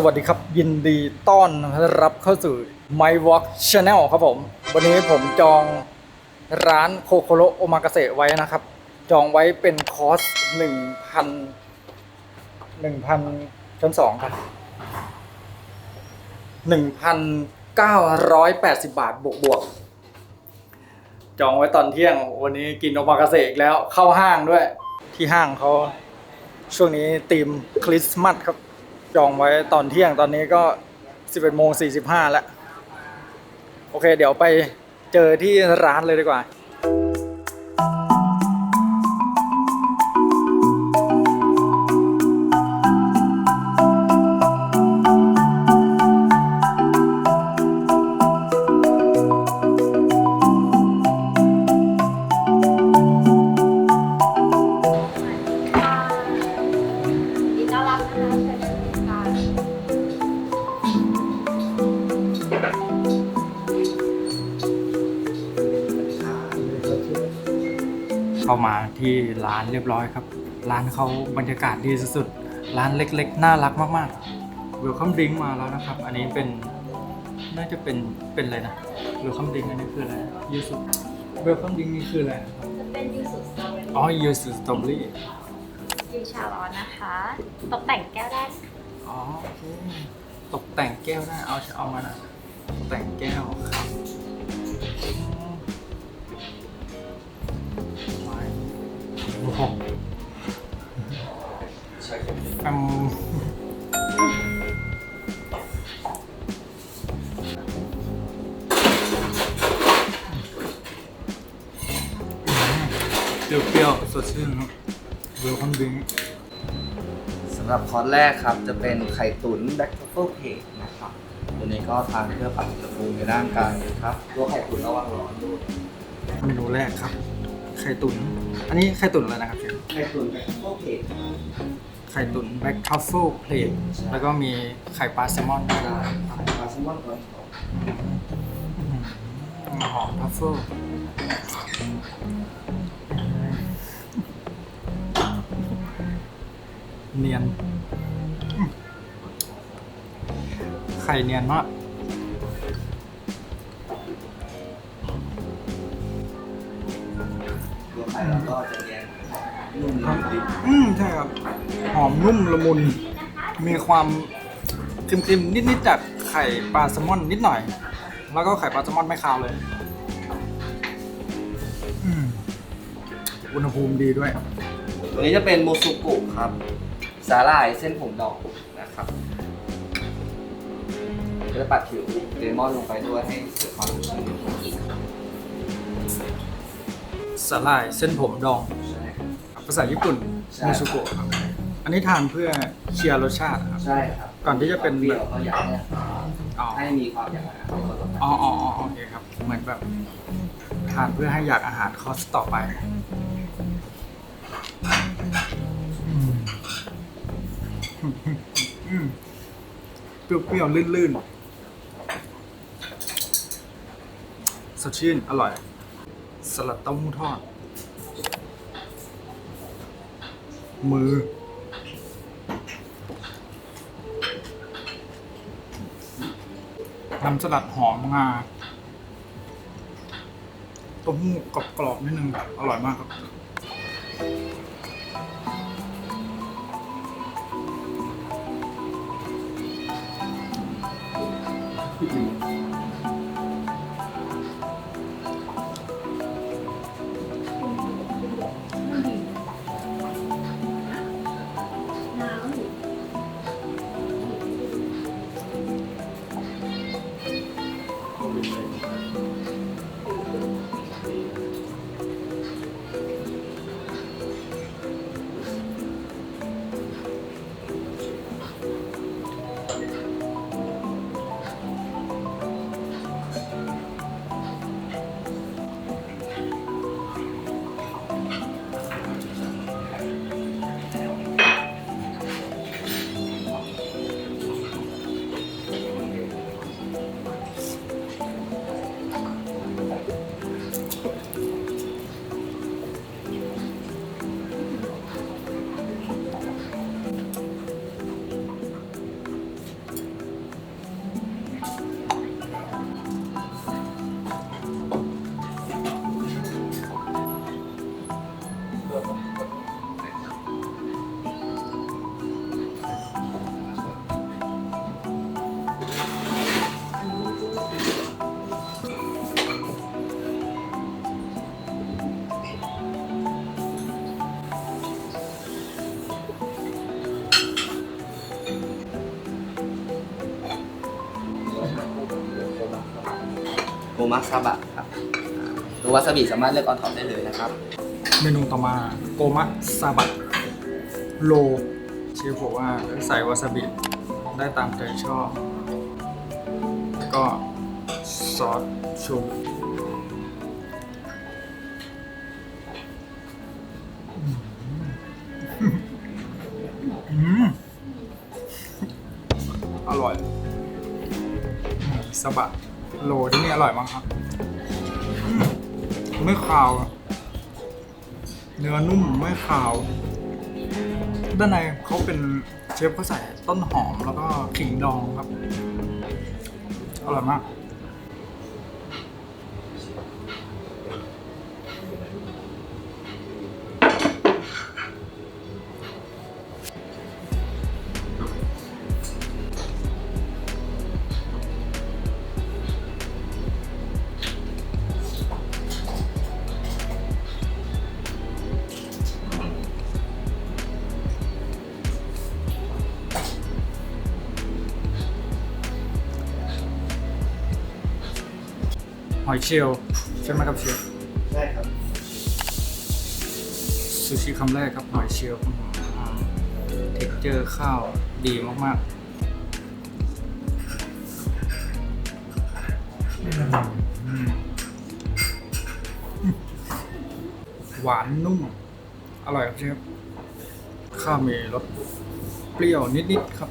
สวัสดีครับ ยินดีต้อนรับเข้าสู่ My Walk Channel ครับผม วันนี้ผมจองร้านโคโคโรโอมากาเสะไว้นะครับ จองไว้เป็นคอร์สหนึ่งพันหนึ่งพันชั้นสองครับหนึ่งพันเก้าร้อยแปดสิบบาทบวกบวกจองไว้ตอนเที่ยง วันนี้กินโอมากาเสะอีกแล้วเข้าห้างด้วยที่ห้างเขาช่วงนี้ธีมคริสต์มาสครับ จองไว้ตอนเที่ยงตอนนี้ก็ 11โมง45แล้ว โอเค เดี๋ยวไปเจอที่ร้านเลยดีกว่า ที่ร้านเรียบร้อยครับ ร้านเขาบรรยากาศดีสุดๆร้านเล็กๆ น่ารักมากๆ Welcome Drink มาแล้วนะครับ อันนี้เป็นน่าจะเป็นเป็นอะไรนะ Welcome Drink อันนี้คืออะไรยูสุ Welcome Drink นี่คืออะไรนะครับจะเป็นยูสุสตรอเบอรี่อ๋อยูสุสตรอเบอรี่ยูชาร้อนนะคะ ตกแต่งแก้วได้อ๋อโอเคตกแต่งแก้วได้เอาเอามานะตกแต่งแก้วครับำหรับคอร์สแรกครับ จะเป็นไข่ตุ๋นแบ็คทัฟเฟิลเพกนะครับตัวนี้ก็ทานเพื่อปรับอุณหภูมิในร่างกายนะครับ ตัวไข่ตุ๋นระวังร้อนด้วยเมนูแรกครับ ไข่ตุ๋นอันนี้ไข่ตุ๋นอะไรนะครับเชฟไข่ตุ๋นแบ็คทัฟเฟิลเพกไข่ตุ๋นแบ็คทัฟเฟิลเพลทแล้วก็มีไข่ปลาแซลมอนด้วยได้ไข่ปลาแซลมอนก่อนครับอืมหอมทัฟเฟิล เนียน ไข่เนียนมาก ตัวไข่เราก็จะเนียนนุ่มลิ้นอืมใช่ครับ หอมนุ่มละมุน มีความครีมๆนิดๆจากไข่ปลาแซลมอนนิดหน่อย แล้วก็ไข่ปลาแซลมอนไม่คาวเลยอืมอุณหภูมิดีด้วย ตัวนี้จะเป็นโมซุกุครับ สาหร่ายเส้นผมดอกนะครับก็จะปัดผิวเลมอนลงไปด้วยให้เกิดความชุ่มชื้นสาหร่ายเส้นผมดอง ใช่ครับ ภาษาญี่ปุ่นใช่ มูสุโกะครับอันนี้ทานเพื่อเคลียร์รสชาติครับ ใช่ครับก่อนที่จะเป็นเปรี้ยวก็อยากให้อ๋อให้มีความอยากอาหารในคนต่อไปอ๋ออ๋ออ๋อโอเคครับ เหมือนแบบทานเพื่อให้อยากอาหารคอสต่อไปอืมอืม เปรี้ยวๆลื่นๆ สดชื่น อร่อย สลัดเต้าหู้ทอด มือ น้ำสลัดหอมงาเต้มหู้กรอบๆนิดนึง อร่อยมากครับ อ มะซาบะครับตัววาซาบิสามารถเลือกออนท็อปได้เลยนะครับ เมนูต่อมาโกมะซาบะโลเชฟบอกว่าใส่วาซาบิได้ตามใจชอบ แล้วก็ซอสชู ร่อยมากครับไม่คาว เนื้อนุ่มไม่ขาว ด้านในเขาเป็นเชฟเขาใส่ต้นหอมแล้วก็ขิงดองครับ อร่อยมาก หอยเชลล์ใช่ไหมครับเชฟใช่ครับซูชิคำแรกครับหอยเชลล์เท็กเจอร์ข้าวดีมากๆอืมหวานนุ่ม อร่อยครับเชฟข้าวมีรสเปรี้ยวนิด ๆ ครับ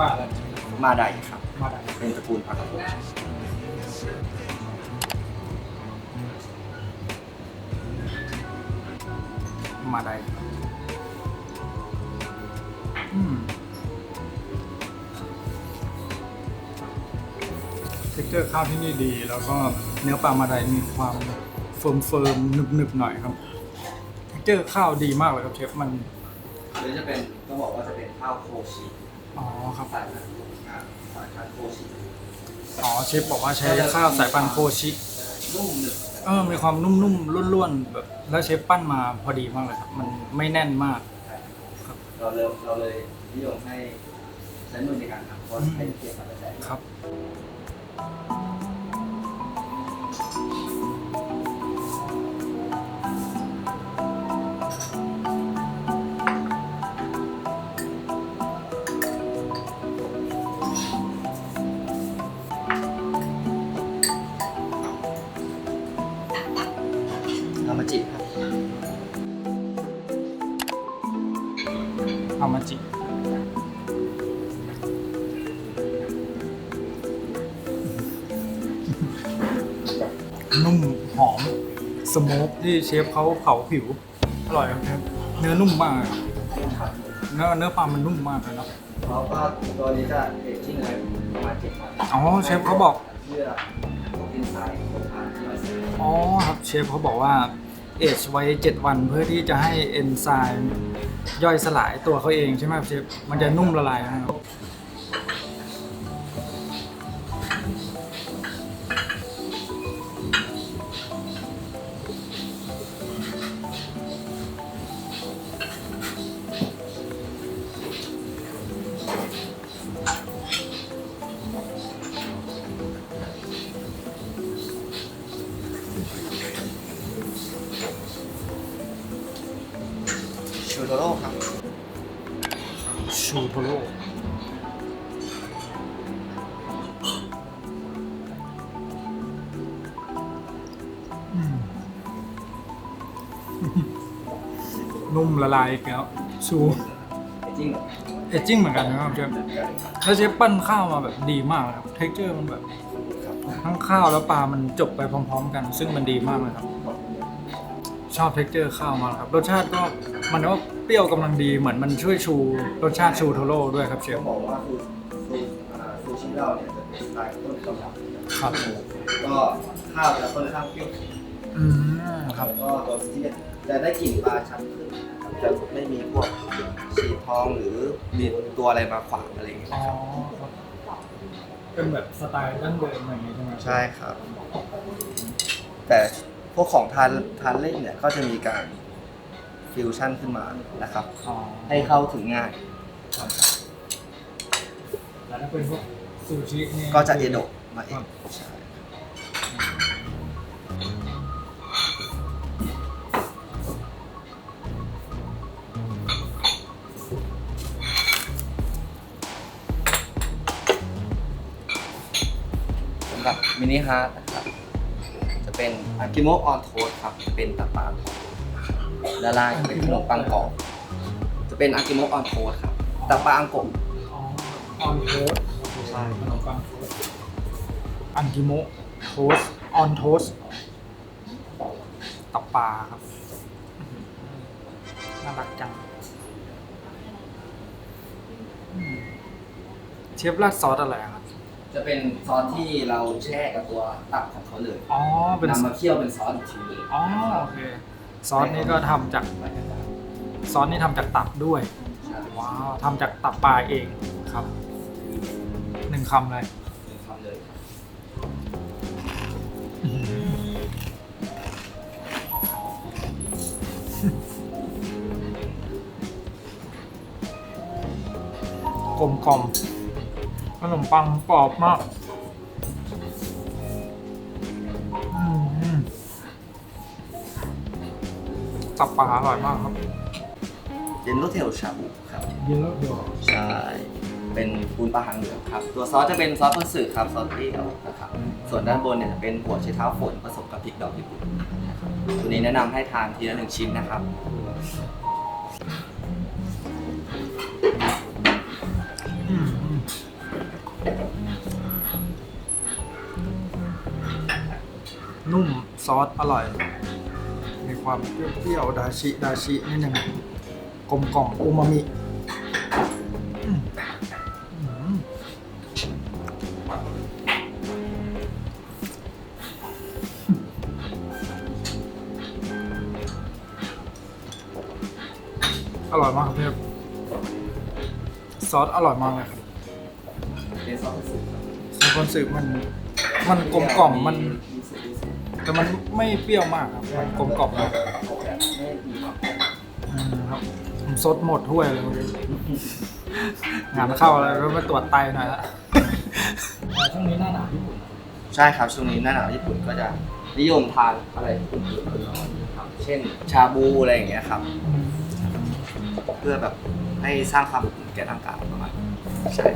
ป้าแล้วมาไดครับ มาได้เป็นตระกูลปลากระพงมาได้ครับอืมเท็กเจอร์ข้าวที่นี่ดี แล้วก็เนื้อปลามาไดมีความเฟิร์มเฟิร์มหนึบหนึบๆหน่อยครับเท็กเจอร์ข้าวดีมากเลยครับเชฟมัน หรือจะเป็นต้องบอกว่าจะเป็นข้าวโคชิอ๋อครับ สายพันธุ์อ่าสายพันธุ์โคชิอ๋อเชฟบอกว่าใช้ข้าวสายพันธุ์โคชินุ่มหนึบเออมีความนุ่มๆร่วนๆแบบแล้วเชฟปั้นมาพอดีมากเลยครับมันไม่แน่นมากครับเราเลยเราเลยนิยมให้ใช้มือในการทำเพราะใช้เกียร์มาแต่ครับ นุ่มหอม สโมกที่เชฟเขาเผาผิว อร่อยครับเชฟเนื้อนุ่มมาก เนื้อเนื้อปลามันนุ่มมากเลยเนาะแล้วก็ตัวนี้จะเอจจิ้งไว้ประมาณเจ็ดวันอ๋อเชฟเขาบอกเพื่อดินทรายของทานที่มาเสร็จอ๋อครับเชฟเขาบอกว่าเอชไว้ 7 วันเพื่อที่จะให้เอนไซม์ ย่อยสลายตัวเขาเองใช่ไหมครับเชฟมันจะนุ่มละลายนะครับ ละลายอีกแล้วชูเอจจิ้งเอจจิ้งเหมือนกันนะครับเชฟเหมือนกันครับแล้วเชฟปั้นข้าวมาแบบดีมากเลยครับเท็กเจอร์มันแบบครับทั้งข้าวแล้วปลามันจบไปพร้อม ๆ กัน ซึ่งมันดีมากเลยครับ ชอบเท็กเจอร์ข้าวมากครับรสชาติก็มันก็เปรี้ยวกำลังดีเหมือนมันช่วยชูรสชาติชูโทโร่ด้วยครับเชฟต้องบอกว่าซูซูอ่าซูชิเราเนี่ยจะเป็นสไตล์ต้นตำรับครับก็ข้าวจะค่อนข้างเปรี้ยวอืมครับแล้วก็ตัวที่จะได้กลิ่นปลาชัดขึ้นนะครับ จะไม่มีพวกฉีดทองหรือมีตัวอะไรมาขวางอะไรอย่างเงี้ยอ๋อครับครับเป็นแบบสไตล์ดั้งเดิมอะไรอย่างงี้ใช่ไหมใช่ครับ แต่พวกของทานทานเล่นเนี่ยก็จะมีการฟิวชั่นขึ้นมานะครับ อ๋อให้เข้าถึงง่ายครับแล้วถ้าเป็นพวกซูชินี่ก็จะเอโดะมาเองใช่ มินิฮาร์ดนะครับ จะเป็นอากิโมออนโทสครับ จะเป็นตะปาด้านล่างจะเป็นขนมปังกรอบ จะเป็นอากิโมออนโทสครับตะปาอังกบอออนโทสใช่ขนมปังโทสอันกิโมโทสออนโทสตับปลาครับ น่ารักจัง เชฟราดซอสอะไรครับ จะเป็นซอสที่เราแช่กับตัวตับของเขาเลยอ๋อ เป็นนำมาเคี่ยวเป็นซอสอีกทีหนึงอ๋อโอเค ซอสนี่ก็ทำจาก ซอสนี่ทำจากตับด้วย ใช่ว้าวทำจากตับปลาเองครับ หนึ่งคำเลยทำเลยกลมกล่อม ขนมปังกรอบมากอืมตับปลาอร่อยมากครับเจนโรเทลชาบูครับยินแล้วเดียวใช่ เป็นปูนปลาหางเหลืองครับ ตัวซอสจะเป็นซอสพสึครับ ซอสเปรี้ยวนะครับ ส่วนด้านบนเนี่ยจะเป็นหัวไชเท้าฝนผสมกับพริกดอกญี่ปุ่นนะครับตัวนี้แนะนำให้ทานทีละหนึ่งชิ้นนะครับ ซอสอร่อย มีความเปรี้ยวๆดาชิดาชินิดนึงกลมกล่อมอูมามิอืมอืมอร่อยมากครับพี่ซอสอร่อยมากเลยครับเป็นซอสพสึครับซอสคอนสึมันมันกลมกล่อมมันมีสูตรมีสูตร แต่มันไม่เปรี้ยวมากครับมันกลมกล่อมมากแบบไม่มีความเผ็ดอืมครับผมซดหมดถ้วยเลยเมื่อกี้งานเข้าแล้วก็มาตรวจไตหน่อยละ ช่วงนี้หน้าหนาวญี่ปุ่นใช่ครับช่วงนี้หน้าหนาวญี่ปุ่นก็จะนิยมทานอะไรอุ่นๆร้อนๆครับเช่น ชาบูอะไรอย่างเงี้ยครับ เพื่อแบบให้สร้างความอบอุ่นแก่ร่างกายประมาณนั้นใช่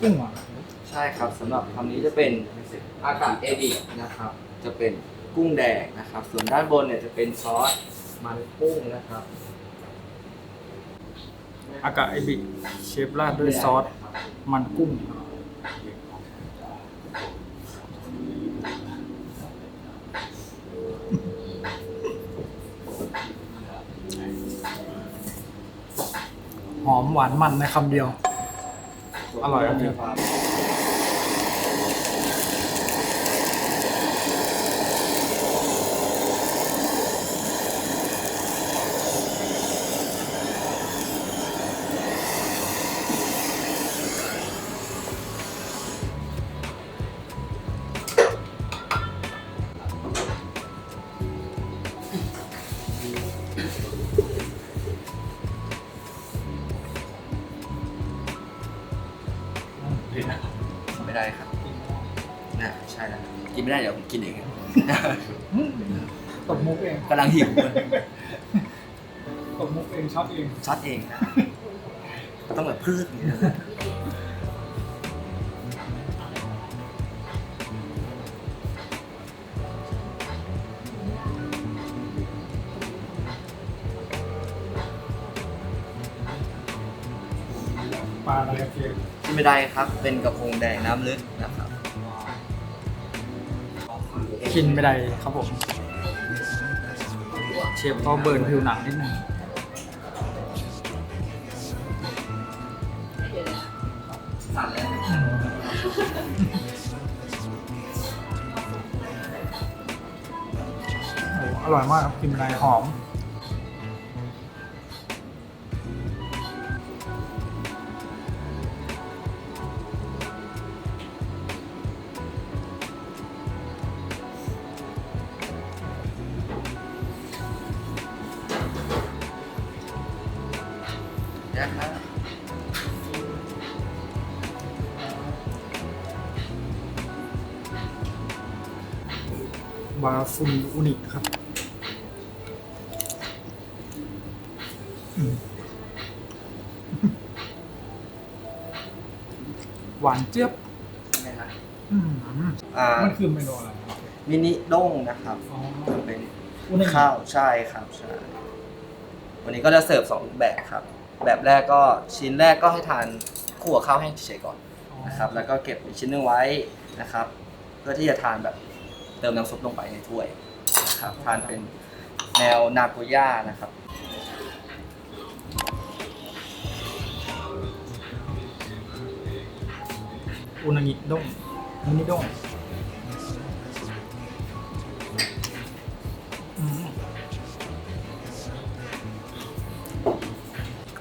กุ้งอะใช่ครับสำหรับคำนี้จะเป็นอากาศเอดินะครับ จะเป็นกุ้งแดงนะครับ ส่วนด้านบนเนี่ยจะเป็นซอสมันกุ้งนะครับอากาศไอบิเชฟราดด้วยซอสมันกุ้งหอมหวานมันในคำเดียว อร่อยครับ กินเองตบมุกเองกำลังหิวตบมุกเองช็อตเองช็อตเองนะต้องแบบพืชอย่างนี้นะปลาอะไรครับเชฟกินไม่ได้ครับ เป็นกระพงแดงน้ำลึกนะครับ กินไม่ได้ครับผม เชฟเขาเบิร์นผิวหนังนิดนึงสั่นแล้วโอ้โหอร่อยมากครับกินไม่ได้หอม วาฟุนอุนิครับอืมหวานเจี๊ยบใช่ไหมครับอืมอ่ามันคือเมนูอะไรครับมินิด้งนะครับอ๋อเป็นอุนิข้าวใช่ครับใช่วันนี้ก็จะเสิร์ฟสองแบบครับ แบบแรกก็ชิ้นแรกก็ให้ทานคู่กับข้าวแห้งเฉยๆก่อนนะครับ แล้วก็เก็บอีกชิ้นหนึงไว้นะครับ เพื่อที่จะทานแบบ เติมน้ำซุปลงไปในถ้วยนะครับทานเป็นแนวนาโกย่านะครับอุนางิด้งมินิด้งอืม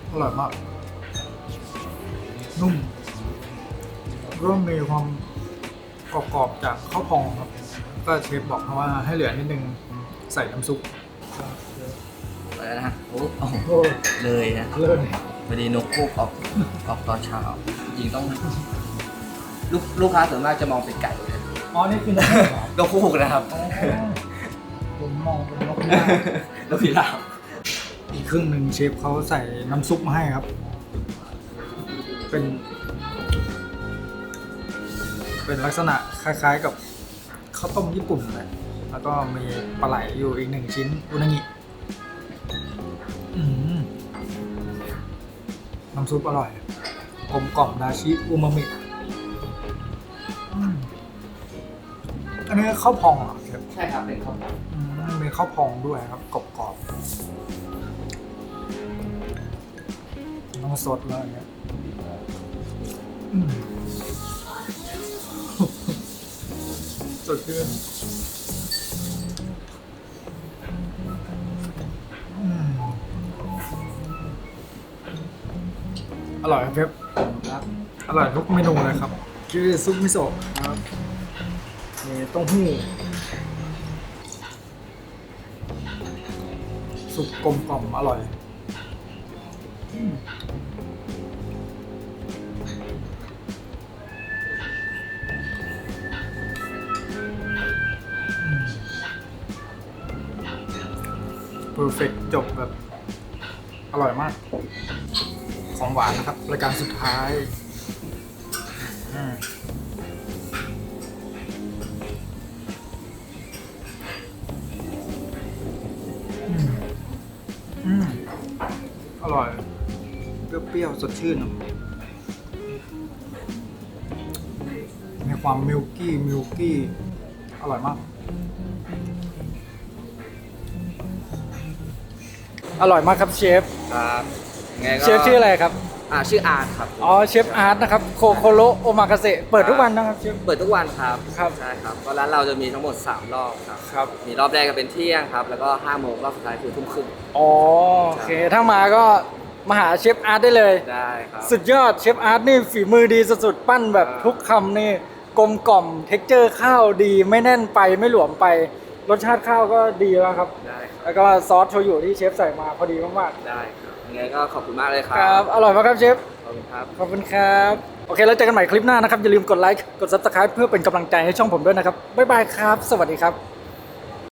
อร่อยมาก นุ่ม ร่วมมีความกรอบๆจากข้าวพองครับ ก็เชฟบอกมาว่าให้เหลือนิดนึงใส่น้ำซุปอะไรนะฮะโอ้โอ้โหโอ้เลยนะเลิศพอดีนกคู่ออกออกตอนเช้าจริงต้องลูกลูกค้าส่วนมากจะมองเป็นไก่นะอ๋อนี่คือนกเหรอนกคู่นะครับอ๋อผมมองเป็นนกพิราบนกพิราบอีกครึ่งหนึ่งเชฟเขาใส่น้ำซุปมาให้ครับ เป็น เป็นลักษณะคล้ายๆกับ ข้าวต้มญี่ปุ่นเลยแล้วก็มีปลาไหลอยู่อีกหนึ่งชิ้นอุนางิอืมน้ำซุปอร่อยกลมกล่อมดาชิอูมามิอืมอันนี้ข้าวพองเหรอเชฟใช่ครับเป็นข้าวผัดอืมมีข้าวพองด้วยครับกรอบกรอบๆต้องสดเลยเนี่ย สดชื่นอืมอร่อยครับเชฟครับอร่อยทุกเมนูเลยครับ คือซุปมิโซะครับมีเต้าหู้สุกกลมกล่อมอร่อย อร์เฟกจบแบบ อร่อยมาก ของหวานนะครับ รายการสุดท้ายอืมอืมอร่อย เปรี้ยวๆ สดชื่น มีความมิลกี้ มิลกี้ อร่อยมาก อร่อยมากครับเชฟ ครับยังไงก็เชฟชื่ออะไรครับ อ่าชื่ออาร์ตครับ อ๋อ เชฟอาร์ตนะครับ โคโคโรโอมากาเสะ เปิดทุกวันนะครับเชฟ เปิดทุกวันครับครับ ใช่ครับก็ร้านเราจะมีทั้งหมด 3 รอบครับ ครับ มีรอบแรกก็เป็นเที่ยงครับ แล้วก็5โมงรอบสุดท้ายคือทุ่มครึ่งอ๋อ โอเค ถ้ามาก็มาหาเชฟอาร์ตได้เลย ได้ครับ สุดยอด เชฟอาร์ตนี่ฝีมือดีสุดๆ ปั้นแบบอ่าทุกคำนี่กลมกล่อม เท็กเจอร์ข้าวดี ไม่แน่นไปไม่หลวมไป รสชาติข้าวก็ดีแล้วครับ ได้ครับแล้วก็ซอสโชยุที่เชฟใส่มาพอดีมากได้ครับยังไงก็ขอบคุณมากเลยคๆรัครับอร่อยมากครับเชฟ ขอบคุณครับ ขอบคุณครับ โอเค แล้วเจอกันใหม่คลิปหน้านะครับ อย่าลืมกดไลค์ กด subscribe เพื่อเป็นกำลังใจให้ช่องผมด้วยนะครับ บ๊ายบายครับ สวัสดีครับ